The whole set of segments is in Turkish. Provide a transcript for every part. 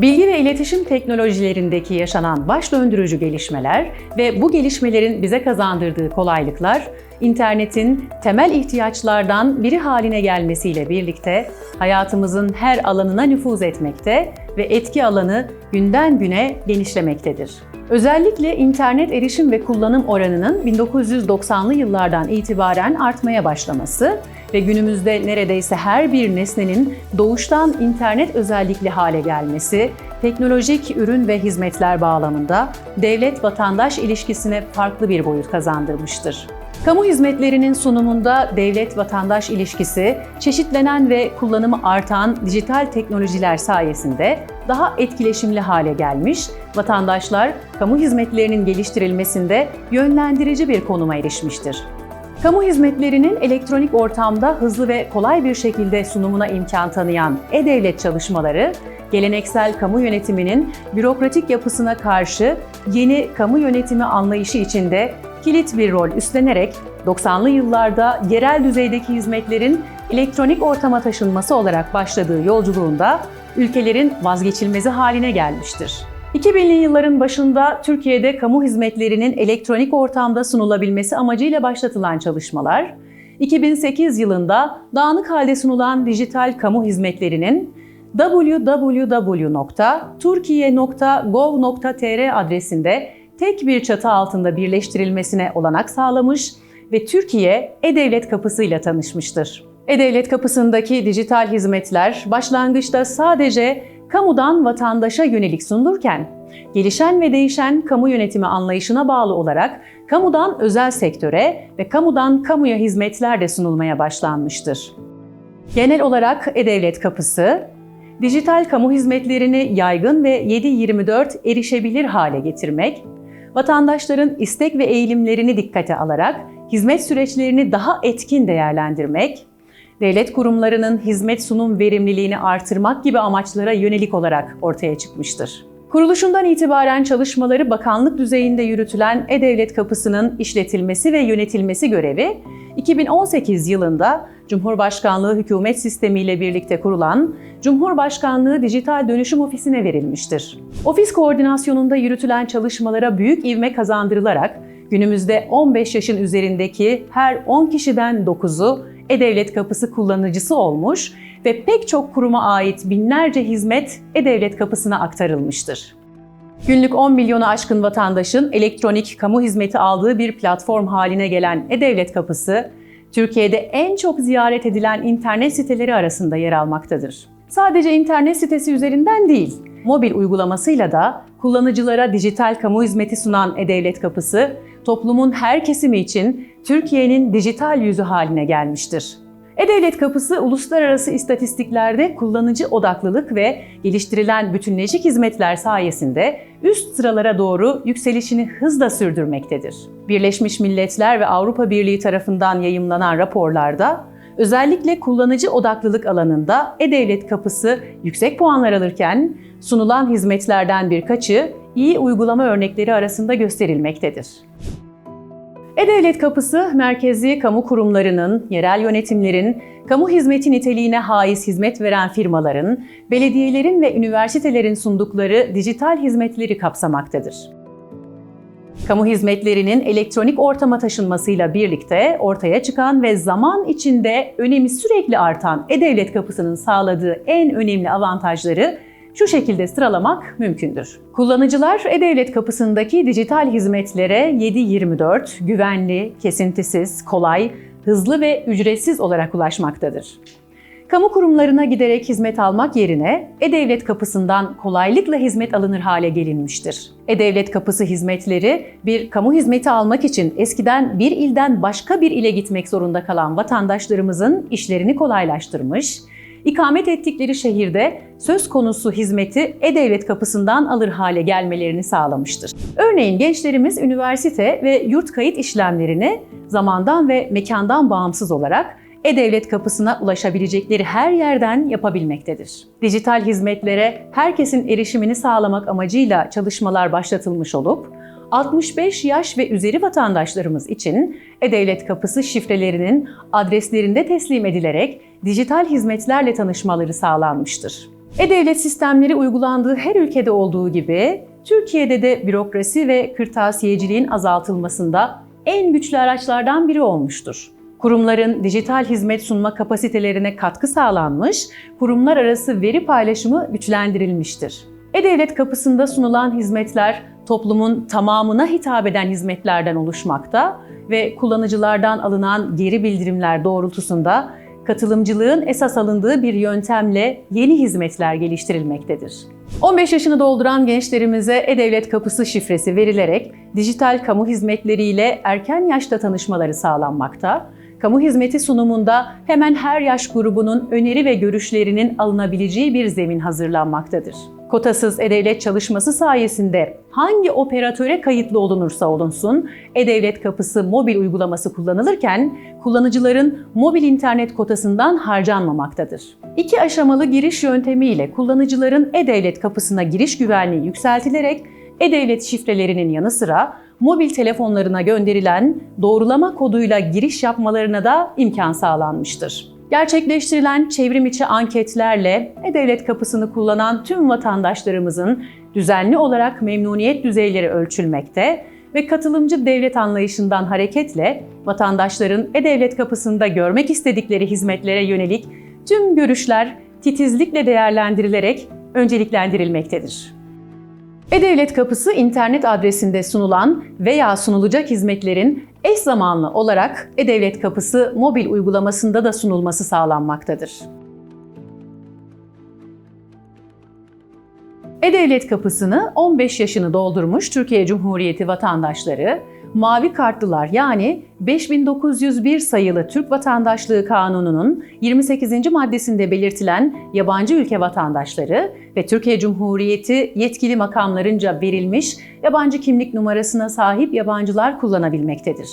Bilgi ve iletişim teknolojilerindeki yaşanan baş döndürücü gelişmeler ve bu gelişmelerin bize kazandırdığı kolaylıklar, internetin temel ihtiyaçlardan biri haline gelmesiyle birlikte hayatımızın her alanına nüfuz etmekte ve etki alanı günden güne genişlemektedir. Özellikle internet erişim ve kullanım oranının 1990'lı yıllardan itibaren artmaya başlaması ve günümüzde neredeyse her bir nesnenin doğuştan internet özellikli hale gelmesi, teknolojik ürün ve hizmetler bağlamında devlet-vatandaş ilişkisine farklı bir boyut kazandırmıştır. Kamu hizmetlerinin sunumunda devlet-vatandaş ilişkisi, çeşitlenen ve kullanımı artan dijital teknolojiler sayesinde daha etkileşimli hale gelmiş, vatandaşlar kamu hizmetlerinin geliştirilmesinde yönlendirici bir konuma erişmiştir. Kamu hizmetlerinin elektronik ortamda hızlı ve kolay bir şekilde sunumuna imkan tanıyan e-devlet çalışmaları, geleneksel kamu yönetiminin bürokratik yapısına karşı yeni kamu yönetimi anlayışı içinde kilit bir rol üstlenerek 90'lı yıllarda yerel düzeydeki hizmetlerin elektronik ortama taşınması olarak başladığı yolculuğunda ülkelerin vazgeçilmezi haline gelmiştir. 2000'li yılların başında Türkiye'de kamu hizmetlerinin elektronik ortamda sunulabilmesi amacıyla başlatılan çalışmalar, 2008 yılında dağınık halde sunulan dijital kamu hizmetlerinin www.turkiye.gov.tr adresinde tek bir çatı altında birleştirilmesine olanak sağlamış ve Türkiye E-Devlet kapısıyla tanışmıştır. E-Devlet kapısındaki dijital hizmetler başlangıçta sadece kamudan vatandaşa yönelik sunulurken, gelişen ve değişen kamu yönetimi anlayışına bağlı olarak kamudan özel sektöre ve kamudan kamuya hizmetler de sunulmaya başlanmıştır. Genel olarak E-Devlet kapısı, dijital kamu hizmetlerini yaygın ve 7/24 erişebilir hale getirmek, vatandaşların istek ve eğilimlerini dikkate alarak hizmet süreçlerini daha etkin değerlendirmek, devlet kurumlarının hizmet sunum verimliliğini artırmak gibi amaçlara yönelik olarak ortaya çıkmıştır. Kuruluşundan itibaren çalışmaları bakanlık düzeyinde yürütülen E-Devlet Kapısı'nın işletilmesi ve yönetilmesi görevi 2018 yılında Cumhurbaşkanlığı hükümet sistemiyle birlikte kurulan Cumhurbaşkanlığı Dijital Dönüşüm Ofisi'ne verilmiştir. Ofis koordinasyonunda yürütülen çalışmalara büyük ivme kazandırılarak günümüzde 15 yaşın üzerindeki her 10 kişiden 9'u E-Devlet Kapısı kullanıcısı olmuş ve pek çok kuruma ait binlerce hizmet E-Devlet Kapısı'na aktarılmıştır. Günlük 10 milyonu aşkın vatandaşın elektronik kamu hizmeti aldığı bir platform haline gelen E-Devlet Kapısı, Türkiye'de en çok ziyaret edilen internet siteleri arasında yer almaktadır. Sadece internet sitesi üzerinden değil, mobil uygulamasıyla da kullanıcılara dijital kamu hizmeti sunan E-Devlet Kapısı, toplumun her kesimi için Türkiye'nin dijital yüzü haline gelmiştir. E-Devlet Kapısı uluslararası istatistiklerde kullanıcı odaklılık ve geliştirilen bütünleşik hizmetler sayesinde üst sıralara doğru yükselişini hızla sürdürmektedir. Birleşmiş Milletler ve Avrupa Birliği tarafından yayımlanan raporlarda özellikle kullanıcı odaklılık alanında E-Devlet Kapısı yüksek puanlar alırken sunulan hizmetlerden birkaçı iyi uygulama örnekleri arasında gösterilmektedir. E-Devlet Kapısı, merkezi kamu kurumlarının, yerel yönetimlerin, kamu hizmeti niteliğine haiz hizmet veren firmaların, belediyelerin ve üniversitelerin sundukları dijital hizmetleri kapsamaktadır. Kamu hizmetlerinin elektronik ortama taşınmasıyla birlikte ortaya çıkan ve zaman içinde önemi sürekli artan E-Devlet Kapısı'nın sağladığı en önemli avantajları şu şekilde sıralamak mümkündür. Kullanıcılar E-Devlet kapısındaki dijital hizmetlere 7/24 güvenli, kesintisiz, kolay, hızlı ve ücretsiz olarak ulaşmaktadır. Kamu kurumlarına giderek hizmet almak yerine E-Devlet kapısından kolaylıkla hizmet alınır hale gelinmiştir. E-Devlet kapısı hizmetleri bir kamu hizmeti almak için eskiden bir ilden başka bir ile gitmek zorunda kalan vatandaşlarımızın işlerini kolaylaştırmış, ikamet ettikleri şehirde söz konusu hizmeti E-Devlet kapısından alır hale gelmelerini sağlamıştır. Örneğin gençlerimiz üniversite ve yurt kayıt işlemlerini zamandan ve mekandan bağımsız olarak e-Devlet kapısına ulaşabilecekleri her yerden yapabilmektedir. Dijital hizmetlere herkesin erişimini sağlamak amacıyla çalışmalar başlatılmış olup, 65 yaş ve üzeri vatandaşlarımız için E-Devlet kapısı şifrelerinin adreslerinde teslim edilerek dijital hizmetlerle tanışmaları sağlanmıştır. E-Devlet sistemleri uygulandığı her ülkede olduğu gibi Türkiye'de de bürokrasi ve kırtasiyeciliğin azaltılmasında en güçlü araçlardan biri olmuştur. Kurumların dijital hizmet sunma kapasitelerine katkı sağlanmış, kurumlar arası veri paylaşımı güçlendirilmiştir. E-Devlet kapısında sunulan hizmetler toplumun tamamına hitap eden hizmetlerden oluşmakta ve kullanıcılardan alınan geri bildirimler doğrultusunda katılımcılığın esas alındığı bir yöntemle yeni hizmetler geliştirilmektedir. 15 yaşını dolduran gençlerimize E-Devlet Kapısı şifresi verilerek dijital kamu hizmetleriyle erken yaşta tanışmaları sağlanmakta, kamu hizmeti sunumunda hemen her yaş grubunun öneri ve görüşlerinin alınabileceği bir zemin hazırlanmaktadır. Kotasız e-devlet çalışması sayesinde hangi operatöre kayıtlı olunursa olunsun, e-devlet kapısı mobil uygulaması kullanılırken kullanıcıların mobil internet kotasından harcanmamaktadır. İki aşamalı giriş yöntemiyle kullanıcıların e-devlet kapısına giriş güvenliği yükseltilerek e-devlet şifrelerinin yanı sıra mobil telefonlarına gönderilen doğrulama koduyla giriş yapmalarına da imkan sağlanmıştır. Gerçekleştirilen çevrim içi anketlerle e-devlet kapısını kullanan tüm vatandaşlarımızın düzenli olarak memnuniyet düzeyleri ölçülmekte ve katılımcı devlet anlayışından hareketle vatandaşların e-devlet kapısında görmek istedikleri hizmetlere yönelik tüm görüşler titizlikle değerlendirilerek önceliklendirilmektedir. E-Devlet Kapısı internet adresinde sunulan veya sunulacak hizmetlerin eş zamanlı olarak E-Devlet Kapısı mobil uygulamasında da sunulması sağlanmaktadır. E-Devlet Kapısı'nı 15 yaşını doldurmuş Türkiye Cumhuriyeti vatandaşları, mavi kartlılar yani 5901 sayılı Türk Vatandaşlığı Kanunu'nun 28. maddesinde belirtilen yabancı ülke vatandaşları ve Türkiye Cumhuriyeti yetkili makamlarınca verilmiş yabancı kimlik numarasına sahip yabancılar kullanabilmektedir.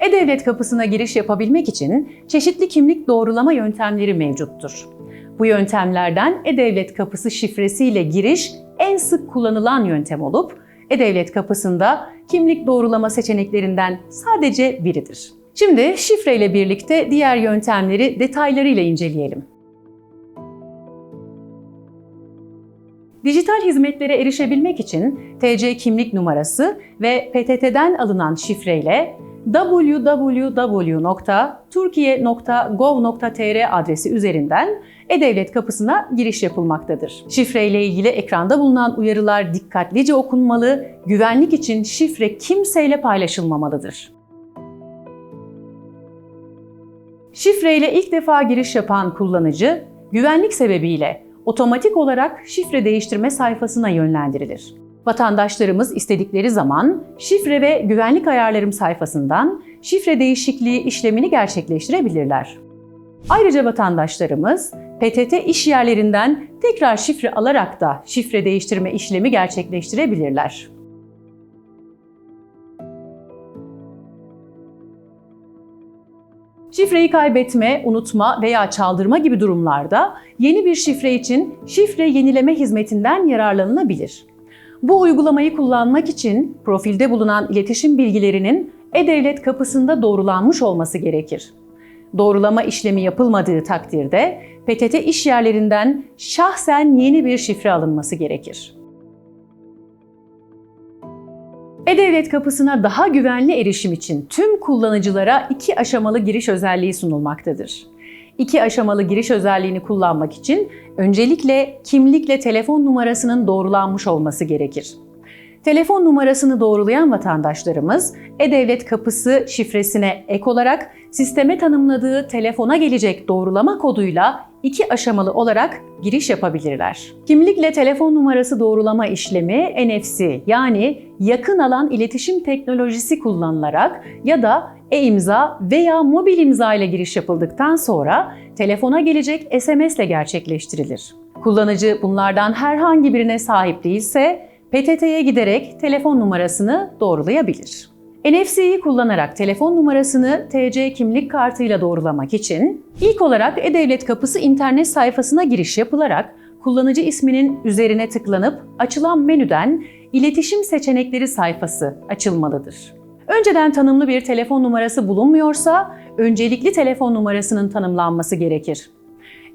E-Devlet kapısına giriş yapabilmek için çeşitli kimlik doğrulama yöntemleri mevcuttur. Bu yöntemlerden E-Devlet kapısı şifresiyle giriş en sık kullanılan yöntem olup e-Devlet kapısında kimlik doğrulama seçeneklerinden sadece biridir. Şimdi şifreyle birlikte diğer yöntemleri detaylarıyla inceleyelim. Dijital hizmetlere erişebilmek için TC kimlik numarası ve PTT'den alınan şifreyle www.turkiye.gov.tr adresi üzerinden e-Devlet kapısına giriş yapılmaktadır. Şifre ile ilgili ekranda bulunan uyarılar dikkatlice okunmalı, güvenlik için şifre kimseyle paylaşılmamalıdır. Şifre ile ilk defa giriş yapan kullanıcı, güvenlik sebebiyle otomatik olarak şifre değiştirme sayfasına yönlendirilir. Vatandaşlarımız istedikleri zaman şifre ve güvenlik ayarlarım sayfasından şifre değişikliği işlemini gerçekleştirebilirler. Ayrıca vatandaşlarımız PTT iş yerlerinden tekrar şifre alarak da şifre değiştirme işlemi gerçekleştirebilirler. Şifreyi kaybetme, unutma veya çaldırma gibi durumlarda yeni bir şifre için şifre yenileme hizmetinden yararlanılabilir. Bu uygulamayı kullanmak için profilde bulunan iletişim bilgilerinin e-devlet kapısında doğrulanmış olması gerekir. Doğrulama işlemi yapılmadığı takdirde PTT iş yerlerinden şahsen yeni bir şifre alınması gerekir. E-Devlet kapısına daha güvenli erişim için tüm kullanıcılara iki aşamalı giriş özelliği sunulmaktadır. İki aşamalı giriş özelliğini kullanmak için öncelikle kimlikle telefon numarasının doğrulanmış olması gerekir. Telefon numarasını doğrulayan vatandaşlarımız E-Devlet kapısı şifresine ek olarak sisteme tanımladığı telefona gelecek doğrulama koduyla iki aşamalı olarak giriş yapabilirler. Kimlikle telefon numarası doğrulama işlemi NFC yani yakın alan iletişim teknolojisi kullanılarak ya da e-imza veya mobil imza ile giriş yapıldıktan sonra telefona gelecek SMS ile gerçekleştirilir. Kullanıcı bunlardan herhangi birine sahip değilse PTT'ye giderek telefon numarasını doğrulayabilir. NFC'yi kullanarak telefon numarasını TC kimlik kartıyla doğrulamak için ilk olarak E-Devlet Kapısı internet sayfasına giriş yapılarak kullanıcı isminin üzerine tıklanıp açılan menüden iletişim seçenekleri sayfası açılmalıdır. Önceden tanımlı bir telefon numarası bulunmuyorsa öncelikli telefon numarasının tanımlanması gerekir.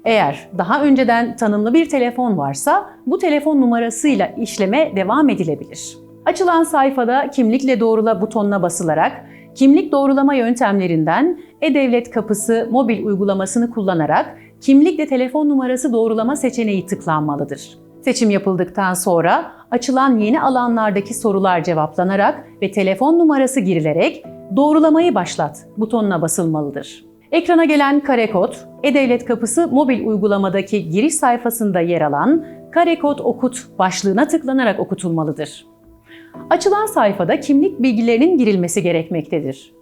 Eğer daha önceden tanımlı bir telefon varsa bu telefon numarasıyla işleme devam edilebilir. Açılan sayfada kimlikle doğrula butonuna basılarak kimlik doğrulama yöntemlerinden e-Devlet Kapısı mobil uygulamasını kullanarak kimlikle telefon numarası doğrulama seçeneği tıklanmalıdır. Seçim yapıldıktan sonra açılan yeni alanlardaki sorular cevaplanarak ve telefon numarası girilerek doğrulamayı başlat butonuna basılmalıdır. Ekrana gelen kare kod, E-Devlet Kapısı mobil uygulamadaki giriş sayfasında yer alan kare kod okut başlığına tıklanarak okutulmalıdır. Açılan sayfada kimlik bilgilerinin girilmesi gerekmektedir.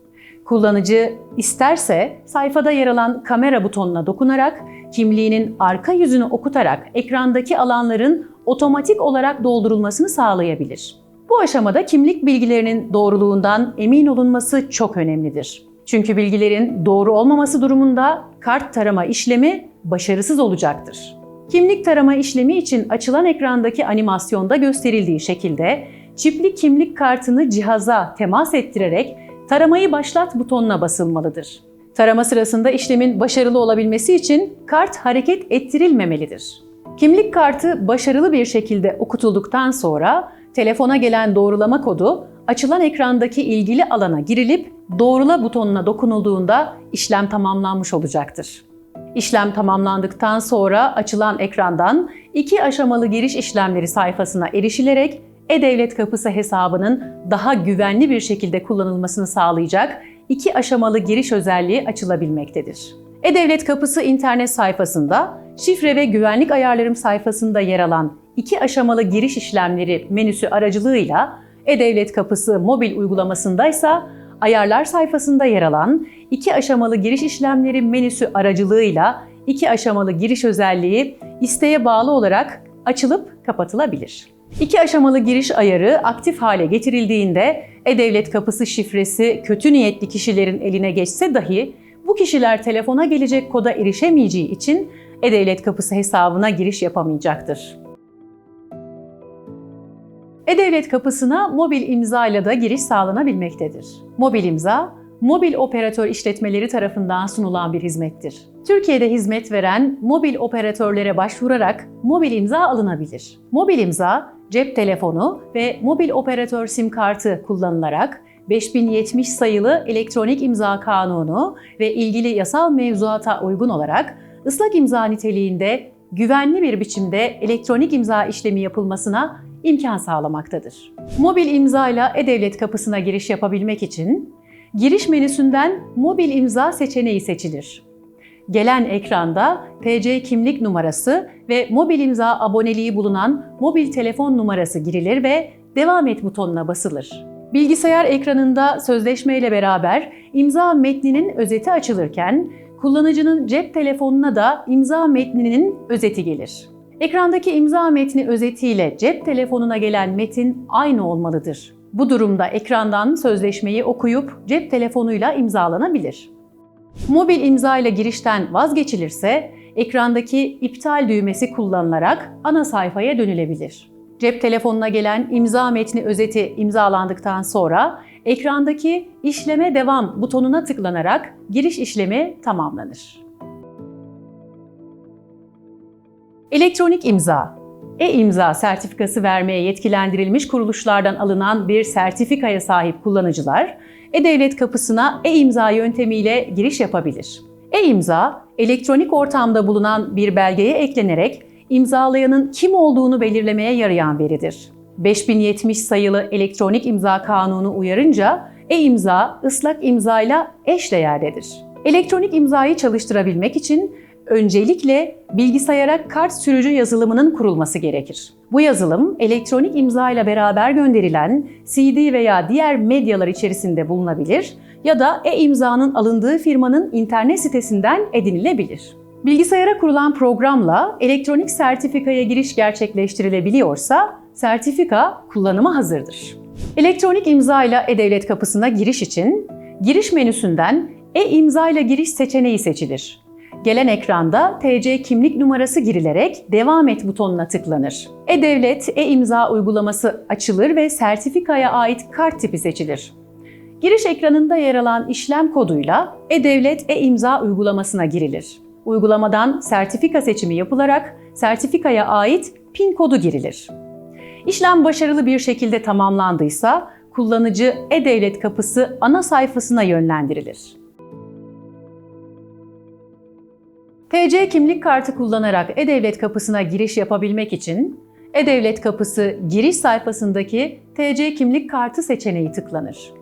Kullanıcı isterse sayfada yer alan kamera butonuna dokunarak kimliğinin arka yüzünü okutarak ekrandaki alanların otomatik olarak doldurulmasını sağlayabilir. Bu aşamada kimlik bilgilerinin doğruluğundan emin olunması çok önemlidir. Çünkü bilgilerin doğru olmaması durumunda kart tarama işlemi başarısız olacaktır. Kimlik tarama işlemi için açılan ekrandaki animasyonda gösterildiği şekilde çipli kimlik kartını cihaza temas ettirerek taramayı başlat butonuna basılmalıdır. Tarama sırasında işlemin başarılı olabilmesi için kart hareket ettirilmemelidir. Kimlik kartı başarılı bir şekilde okutulduktan sonra telefona gelen doğrulama kodu açılan ekrandaki ilgili alana girilip doğrula butonuna dokunulduğunda işlem tamamlanmış olacaktır. İşlem tamamlandıktan sonra açılan ekrandan iki aşamalı giriş işlemleri sayfasına erişilerek e-Devlet Kapısı hesabının daha güvenli bir şekilde kullanılmasını sağlayacak iki aşamalı giriş özelliği açılabilmektedir. E-Devlet Kapısı internet sayfasında şifre ve güvenlik ayarlarım sayfasında yer alan iki aşamalı giriş işlemleri menüsü aracılığıyla E-Devlet Kapısı mobil uygulamasındaysa ayarlar sayfasında yer alan iki aşamalı giriş işlemleri menüsü aracılığıyla iki aşamalı giriş özelliği isteğe bağlı olarak açılıp kapatılabilir. İki aşamalı giriş ayarı aktif hale getirildiğinde e-devlet kapısı şifresi kötü niyetli kişilerin eline geçse dahi bu kişiler telefona gelecek koda erişemeyeceği için e-devlet kapısı hesabına giriş yapamayacaktır. E-Devlet kapısına mobil imza ile de giriş sağlanabilmektedir. Mobil imza, mobil operatör işletmeleri tarafından sunulan bir hizmettir. Türkiye'de hizmet veren mobil operatörlere başvurarak mobil imza alınabilir. Mobil imza, cep telefonu ve mobil operatör sim kartı kullanılarak 5070 sayılı elektronik imza kanunu ve ilgili yasal mevzuata uygun olarak ıslak imza niteliğinde güvenli bir biçimde elektronik imza işlemi yapılmasına imkan sağlamaktadır. Mobil imza ile e-devlet kapısına giriş yapabilmek için giriş menüsünden mobil imza seçeneği seçilir. Gelen ekranda TC kimlik numarası ve mobil imza aboneliği bulunan mobil telefon numarası girilir ve devam et butonuna basılır. Bilgisayar ekranında sözleşme ile beraber imza metninin özeti açılırken kullanıcının cep telefonuna da imza metninin özeti gelir. Ekrandaki imza metni özetiyle cep telefonuna gelen metin aynı olmalıdır. Bu durumda ekrandan sözleşmeyi okuyup cep telefonuyla imzalanabilir. Mobil imza ile girişten vazgeçilirse ekrandaki iptal düğmesi kullanılarak ana sayfaya dönülebilir. Cep telefonuna gelen imza metni özeti imzalandıktan sonra ekrandaki işleme devam butonuna tıklanarak giriş işlemi tamamlanır. Elektronik imza e-imza sertifikası vermeye yetkilendirilmiş kuruluşlardan alınan bir sertifikaya sahip kullanıcılar, e-devlet kapısına e-imza yöntemiyle giriş yapabilir. E-imza, elektronik ortamda bulunan bir belgeye eklenerek imzalayanın kim olduğunu belirlemeye yarayan veridir. 5070 sayılı elektronik imza kanunu uyarınca e-imza ıslak imzayla eş değerdedir. Elektronik imzayı çalıştırabilmek için öncelikle bilgisayara kart sürücü yazılımının kurulması gerekir. Bu yazılım elektronik imza ile beraber gönderilen CD veya diğer medyalar içerisinde bulunabilir ya da e-imzanın alındığı firmanın internet sitesinden edinilebilir. Bilgisayara kurulan programla elektronik sertifikaya giriş gerçekleştirilebiliyorsa sertifika kullanıma hazırdır. Elektronik imza ile e-devlet kapısına giriş için giriş menüsünden e-imza ile giriş seçeneği seçilir. Gelen ekranda TC kimlik numarası girilerek devam et butonuna tıklanır. E-Devlet e-imza uygulaması açılır ve sertifikaya ait kart tipi seçilir. Giriş ekranında yer alan işlem koduyla E-Devlet e-imza uygulamasına girilir. Uygulamadan sertifika seçimi yapılarak sertifikaya ait PIN kodu girilir. İşlem başarılı bir şekilde tamamlandıysa kullanıcı e-devlet kapısı ana sayfasına yönlendirilir. TC kimlik kartı kullanarak e-devlet kapısına giriş yapabilmek için e-devlet kapısı giriş sayfasındaki TC kimlik kartı seçeneği tıklanır.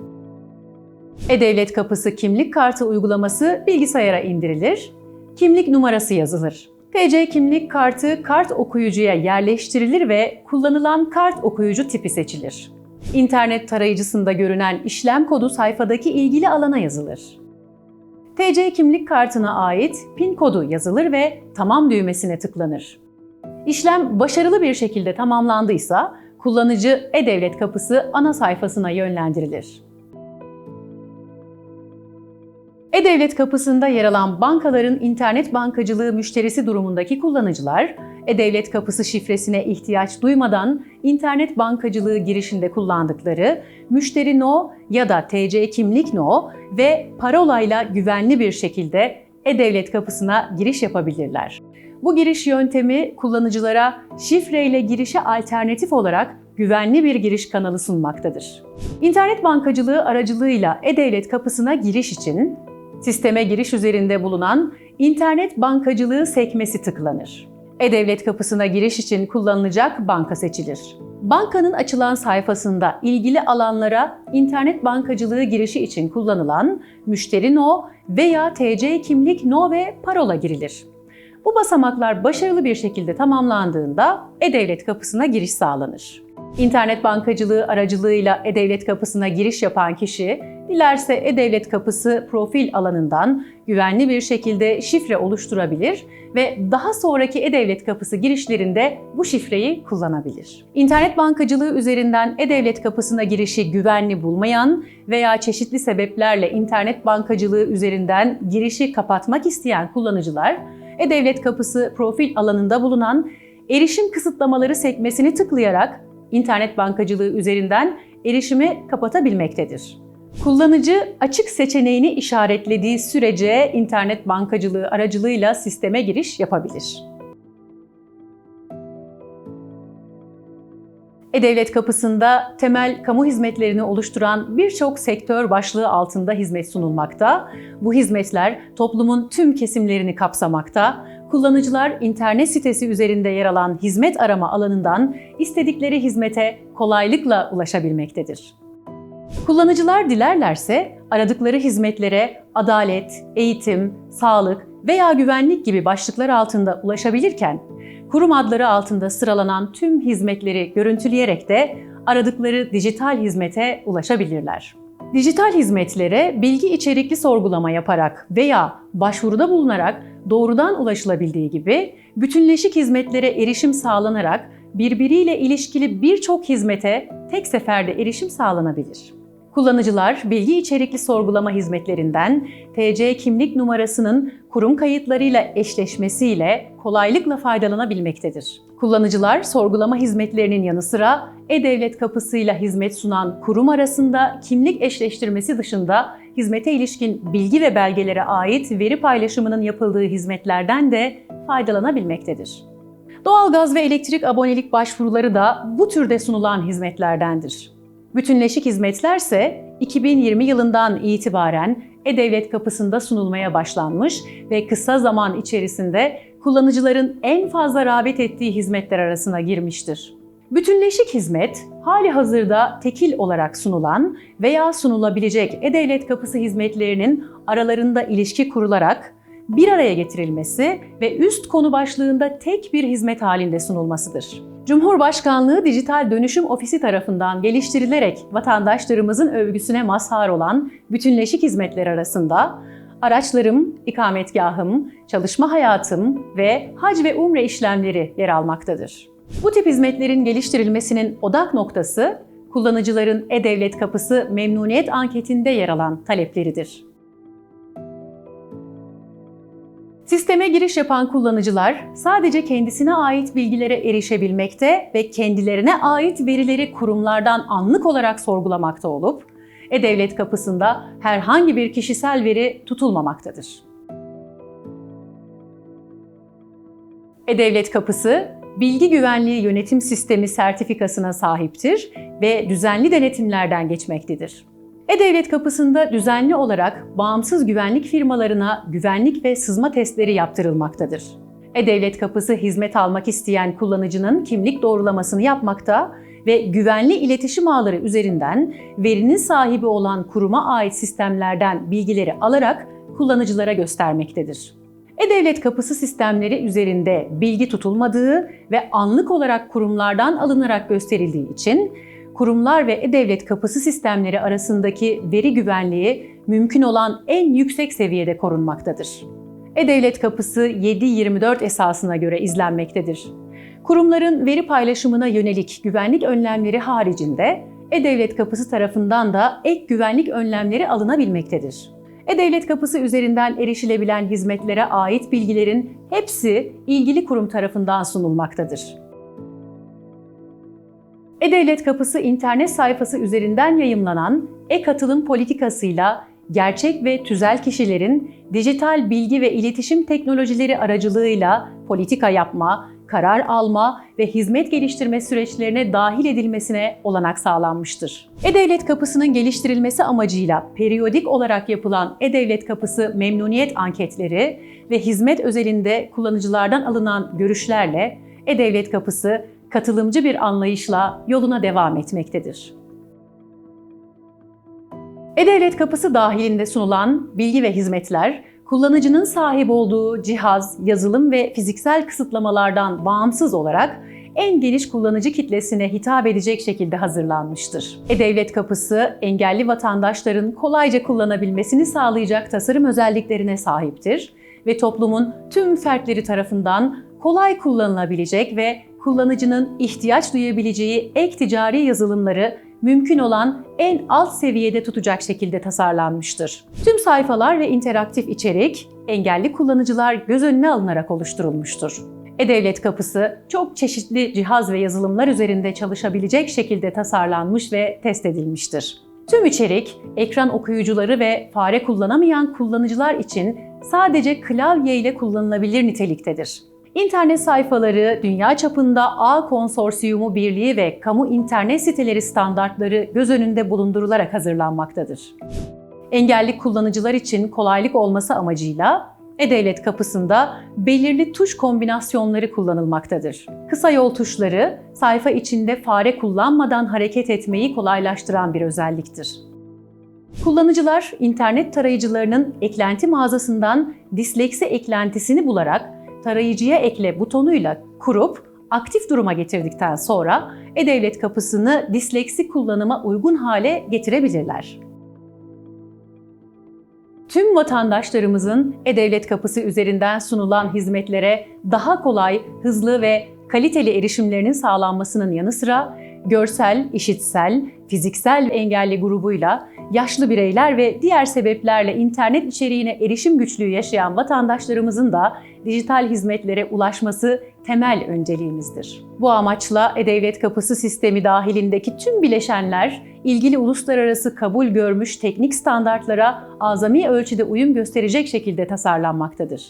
E-devlet kapısı kimlik kartı uygulaması bilgisayara indirilir, kimlik numarası yazılır. TC kimlik kartı kart okuyucuya yerleştirilir ve kullanılan kart okuyucu tipi seçilir. İnternet tarayıcısında görünen işlem kodu sayfadaki ilgili alana yazılır. TC kimlik kartına ait PIN kodu yazılır ve tamam düğmesine tıklanır. İşlem başarılı bir şekilde tamamlandıysa kullanıcı e-devlet kapısı ana sayfasına yönlendirilir. E-Devlet kapısında yer alan bankaların internet bankacılığı müşterisi durumundaki kullanıcılar, E-Devlet kapısı şifresine ihtiyaç duymadan internet bankacılığı girişinde kullandıkları müşteri no ya da TC kimlik no ve parolayla güvenli bir şekilde E-Devlet kapısına giriş yapabilirler. Bu giriş yöntemi kullanıcılara şifreyle girişe alternatif olarak güvenli bir giriş kanalı sunmaktadır. İnternet bankacılığı aracılığıyla E-Devlet kapısına giriş için Sisteme giriş üzerinde bulunan internet bankacılığı sekmesi tıklanır. E-Devlet kapısına giriş için kullanılacak banka seçilir. Bankanın açılan sayfasında ilgili alanlara internet bankacılığı girişi için kullanılan müşteri no veya TC kimlik no ve parola girilir. Bu basamaklar başarılı bir şekilde tamamlandığında E-Devlet kapısına giriş sağlanır. İnternet bankacılığı aracılığıyla E-Devlet kapısına giriş yapan kişi, dilerse E-Devlet kapısı profil alanından güvenli bir şekilde şifre oluşturabilir ve daha sonraki E-Devlet kapısı girişlerinde bu şifreyi kullanabilir. İnternet bankacılığı üzerinden E-Devlet kapısına girişi güvenli bulmayan veya çeşitli sebeplerle internet bankacılığı üzerinden girişi kapatmak isteyen kullanıcılar, E-Devlet kapısı profil alanında bulunan erişim kısıtlamaları sekmesini tıklayarak internet bankacılığı üzerinden erişimi kapatabilmektedir. Kullanıcı açık seçeneğini işaretlediği sürece internet bankacılığı aracılığıyla sisteme giriş yapabilir. E-Devlet kapısında temel kamu hizmetlerini oluşturan birçok sektör başlığı altında hizmet sunulmakta. Bu hizmetler toplumun tüm kesimlerini kapsamakta. Kullanıcılar internet sitesi üzerinde yer alan hizmet arama alanından istedikleri hizmete kolaylıkla ulaşabilmektedir. Kullanıcılar dilerlerse aradıkları hizmetlere adalet, eğitim, sağlık veya güvenlik gibi başlıklar altında ulaşabilirken, kurum adları altında sıralanan tüm hizmetleri görüntüleyerek de aradıkları dijital hizmete ulaşabilirler. Dijital hizmetlere bilgi içerikli sorgulama yaparak veya başvuruda bulunarak doğrudan ulaşılabildiği gibi bütünleşik hizmetlere erişim sağlanarak birbiriyle ilişkili birçok hizmete tek seferde erişim sağlanabilir. Kullanıcılar bilgi içerikli sorgulama hizmetlerinden TC kimlik numarasının kurum kayıtlarıyla eşleşmesiyle kolaylıkla faydalanabilmektedir. Kullanıcılar sorgulama hizmetlerinin yanı sıra e-devlet kapısıyla hizmet sunan kurum arasında kimlik eşleştirmesi dışında hizmete ilişkin bilgi ve belgelere ait veri paylaşımının yapıldığı hizmetlerden de faydalanabilmektedir. Doğalgaz ve elektrik abonelik başvuruları da bu türde sunulan hizmetlerdendir. Bütünleşik hizmetlerse 2020 yılından itibaren e-devlet kapısında sunulmaya başlanmış ve kısa zaman içerisinde kullanıcıların en fazla rağbet ettiği hizmetler arasına girmiştir. Bütünleşik hizmet, hali hazırda tekil olarak sunulan veya sunulabilecek e-devlet kapısı hizmetlerinin aralarında ilişki kurularak bir araya getirilmesi ve üst konu başlığında tek bir hizmet halinde sunulmasıdır. Cumhurbaşkanlığı Dijital Dönüşüm Ofisi tarafından geliştirilerek vatandaşlarımızın övgüsüne mazhar olan bütünleşik hizmetler arasında araçlarım, ikametgahım, çalışma hayatım ve hac ve umre işlemleri yer almaktadır. Bu tip hizmetlerin geliştirilmesinin odak noktası kullanıcıların e-devlet kapısı memnuniyet anketinde yer alan talepleridir. Sisteme giriş yapan kullanıcılar sadece kendisine ait bilgilere erişebilmekte ve kendilerine ait verileri kurumlardan anlık olarak sorgulamakta olup, e-devlet kapısında herhangi bir kişisel veri tutulmamaktadır. E-Devlet Kapısı, Bilgi Güvenliği Yönetim Sistemi sertifikasına sahiptir ve düzenli denetimlerden geçmektedir. E-Devlet Kapısı'nda düzenli olarak bağımsız güvenlik firmalarına güvenlik ve sızma testleri yaptırılmaktadır. E-Devlet Kapısı hizmet almak isteyen kullanıcının kimlik doğrulamasını yapmakta ve güvenli iletişim ağları üzerinden verinin sahibi olan kuruma ait sistemlerden bilgileri alarak kullanıcılara göstermektedir. E-Devlet kapısı sistemleri üzerinde bilgi tutulmadığı ve anlık olarak kurumlardan alınarak gösterildiği için kurumlar ve e-devlet kapısı sistemleri arasındaki veri güvenliği mümkün olan en yüksek seviyede korunmaktadır. E-Devlet kapısı 7-24 esasına göre izlenmektedir. Kurumların veri paylaşımına yönelik güvenlik önlemleri haricinde E-Devlet Kapısı tarafından da ek güvenlik önlemleri alınabilmektedir. E-Devlet Kapısı üzerinden erişilebilen hizmetlere ait bilgilerin hepsi ilgili kurum tarafından sunulmaktadır. E-Devlet Kapısı internet sayfası üzerinden yayımlanan e-katılım politikasıyla gerçek ve tüzel kişilerin dijital bilgi ve iletişim teknolojileri aracılığıyla politika yapma, karar alma ve hizmet geliştirme süreçlerine dahil edilmesine olanak sağlanmıştır. E-Devlet Kapısı'nın geliştirilmesi amacıyla periyodik olarak yapılan E-Devlet Kapısı memnuniyet anketleri ve hizmet özelinde kullanıcılardan alınan görüşlerle E-Devlet Kapısı katılımcı bir anlayışla yoluna devam etmektedir. E-Devlet Kapısı dahilinde sunulan bilgi ve hizmetler kullanıcının sahip olduğu cihaz, yazılım ve fiziksel kısıtlamalardan bağımsız olarak en geniş kullanıcı kitlesine hitap edecek şekilde hazırlanmıştır. E-Devlet Kapısı, engelli vatandaşların kolayca kullanabilmesini sağlayacak tasarım özelliklerine sahiptir ve toplumun tüm fertleri tarafından kolay kullanılabilecek ve kullanıcının ihtiyaç duyabileceği ek ticari yazılımları mümkün olan en alt seviyede tutacak şekilde tasarlanmıştır. Tüm sayfalar ve interaktif içerik engelli kullanıcılar göz önüne alınarak oluşturulmuştur. E-Devlet Kapısı çok çeşitli cihaz ve yazılımlar üzerinde çalışabilecek şekilde tasarlanmış ve test edilmiştir. Tüm içerik, ekran okuyucuları ve fare kullanamayan kullanıcılar için sadece klavye ile kullanılabilir niteliktedir. İnternet sayfaları dünya çapında A Konsorsiyumu Birliği ve kamu internet siteleri standartları göz önünde bulundurularak hazırlanmaktadır. Engelli kullanıcılar için kolaylık olması amacıyla e-Devlet kapısında belirli tuş kombinasyonları kullanılmaktadır. Kısa yol tuşları sayfa içinde fare kullanmadan hareket etmeyi kolaylaştıran bir özelliktir. Kullanıcılar internet tarayıcılarının eklenti mağazasından disleksi eklentisini bularak tarayıcıya ekle butonuyla kurup aktif duruma getirdikten sonra e-devlet kapısını disleksi kullanıma uygun hale getirebilirler. Tüm vatandaşlarımızın e-devlet kapısı üzerinden sunulan hizmetlere daha kolay, hızlı ve kaliteli erişimlerinin sağlanmasının yanı sıra görsel, işitsel, fiziksel engelli grubuyla yaşlı bireyler ve diğer sebeplerle internet içeriğine erişim güçlüğü yaşayan vatandaşlarımızın da dijital hizmetlere ulaşması temel önceliğimizdir. Bu amaçla E-Devlet Kapısı sistemi dahilindeki tüm bileşenler ilgili uluslararası kabul görmüş teknik standartlara azami ölçüde uyum gösterecek şekilde tasarlanmaktadır.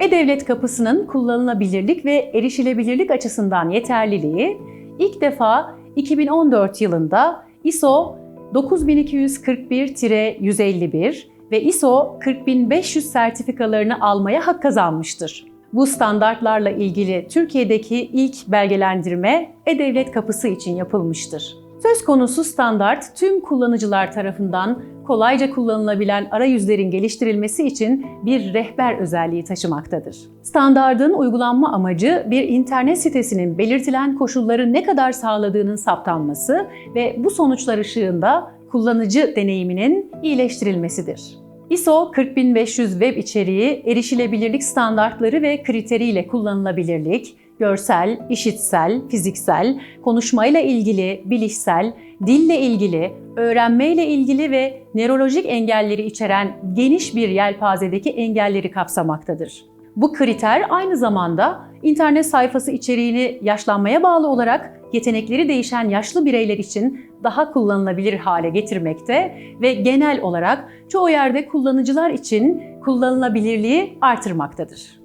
E-Devlet Kapısı'nın kullanılabilirlik ve erişilebilirlik açısından yeterliliği ilk defa 2014 yılında ISO 9241-151 ve ISO 40500 sertifikalarını almaya hak kazanmıştır. Bu standartlarla ilgili Türkiye'deki ilk belgelendirme E-Devlet Kapısı için yapılmıştır. Söz konusu standart tüm kullanıcılar tarafından kolayca kullanılabilen arayüzlerin geliştirilmesi için bir rehber özelliği taşımaktadır. Standardın uygulanma amacı bir internet sitesinin belirtilen koşulları ne kadar sağladığının saptanması ve bu sonuçlar ışığında kullanıcı deneyiminin iyileştirilmesidir. ISO 40500 web içeriği erişilebilirlik standartları ve kriteriyle kullanılabilirlik, görsel, işitsel, fiziksel, konuşmayla ilgili, bilişsel, dille ilgili, öğrenmeyle ilgili ve nörolojik engelleri içeren geniş bir yelpazedeki engelleri kapsamaktadır. Bu kriter aynı zamanda internet sayfası içeriğini yaşlanmaya bağlı olarak yetenekleri değişen yaşlı bireyler için daha kullanılabilir hale getirmekte ve genel olarak çoğu yerde kullanıcılar için kullanılabilirliği artırmaktadır.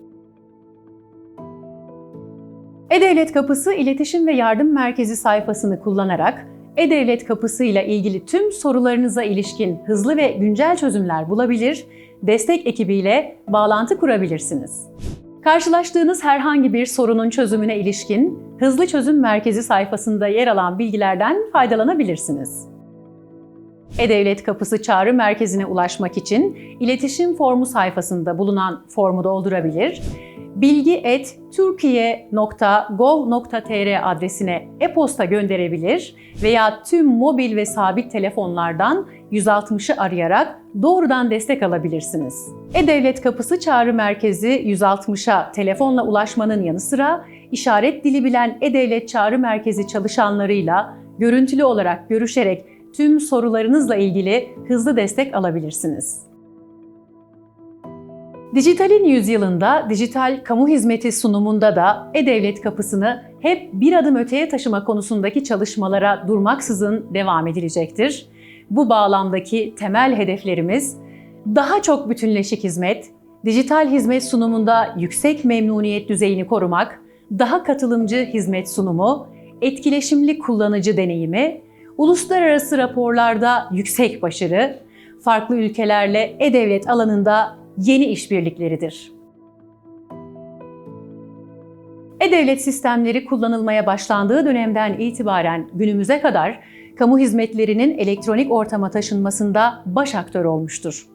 E-Devlet Kapısı İletişim ve Yardım Merkezi sayfasını kullanarak E-Devlet Kapısı ile ilgili tüm sorularınıza ilişkin hızlı ve güncel çözümler bulabilir, destek ekibiyle bağlantı kurabilirsiniz. Karşılaştığınız herhangi bir sorunun çözümüne ilişkin Hızlı Çözüm Merkezi sayfasında yer alan bilgilerden faydalanabilirsiniz. E-Devlet Kapısı Çağrı Merkezi'ne ulaşmak için iletişim formu sayfasında bulunan formu doldurabilir, bilgi.turkiye.gov.tr adresine e-posta gönderebilir veya tüm mobil ve sabit telefonlardan 160'ı arayarak doğrudan destek alabilirsiniz. E-Devlet Kapısı Çağrı Merkezi 160'a telefonla ulaşmanın yanı sıra işaret dili bilen E-Devlet Çağrı Merkezi çalışanlarıyla görüntülü olarak görüşerek tüm sorularınızla ilgili hızlı destek alabilirsiniz. Dijitalin yüzyılında dijital kamu hizmeti sunumunda da E-Devlet kapısını hep bir adım öteye taşıma konusundaki çalışmalara durmaksızın devam edilecektir. Bu bağlamdaki temel hedeflerimiz daha çok bütünleşik hizmet, dijital hizmet sunumunda yüksek memnuniyet düzeyini korumak, daha katılımcı hizmet sunumu, etkileşimli kullanıcı deneyimi, uluslararası raporlarda yüksek başarı, farklı ülkelerle e-devlet alanında yeni işbirlikleridir. E-devlet sistemleri kullanılmaya başlandığı dönemden itibaren günümüze kadar kamu hizmetlerinin elektronik ortama taşınmasında baş aktör olmuştur.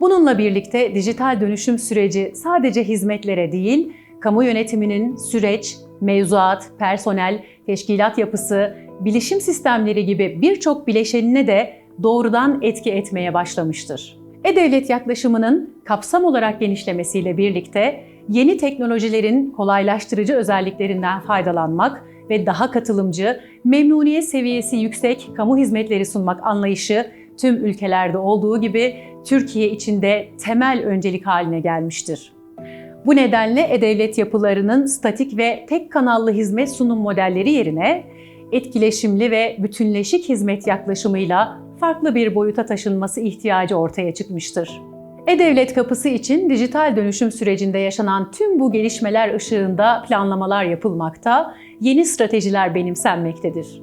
Bununla birlikte dijital dönüşüm süreci sadece hizmetlere değil, kamu yönetiminin süreç, mevzuat, personel, teşkilat yapısı, bilişim sistemleri gibi birçok bileşenine de doğrudan etki etmeye başlamıştır. E-Devlet yaklaşımının kapsam olarak genişlemesiyle birlikte yeni teknolojilerin kolaylaştırıcı özelliklerinden faydalanmak ve daha katılımcı, memnuniyet seviyesi yüksek kamu hizmetleri sunmak anlayışı tüm ülkelerde olduğu gibi Türkiye içinde temel öncelik haline gelmiştir. Bu nedenle e-devlet yapılarının statik ve tek kanallı hizmet sunum modelleri yerine etkileşimli ve bütünleşik hizmet yaklaşımıyla farklı bir boyuta taşınması ihtiyacı ortaya çıkmıştır. E-Devlet Kapısı için dijital dönüşüm sürecinde yaşanan tüm bu gelişmeler ışığında planlamalar yapılmakta, yeni stratejiler benimsenmektedir.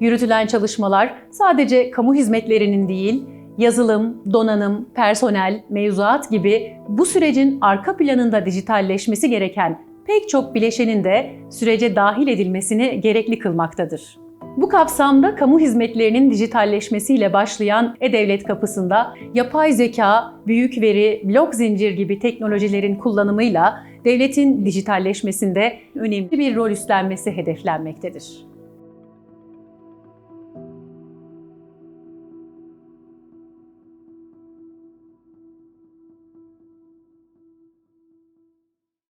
Yürütülen çalışmalar sadece kamu hizmetlerinin değil, yazılım, donanım, personel, mevzuat gibi bu sürecin arka planında dijitalleşmesi gereken pek çok bileşenin de sürece dahil edilmesini gerekli kılmaktadır. Bu kapsamda kamu hizmetlerinin dijitalleşmesiyle başlayan e-devlet kapısında yapay zeka, büyük veri, blok zincir gibi teknolojilerin kullanımıyla devletin dijitalleşmesinde önemli bir rol üstlenmesi hedeflenmektedir.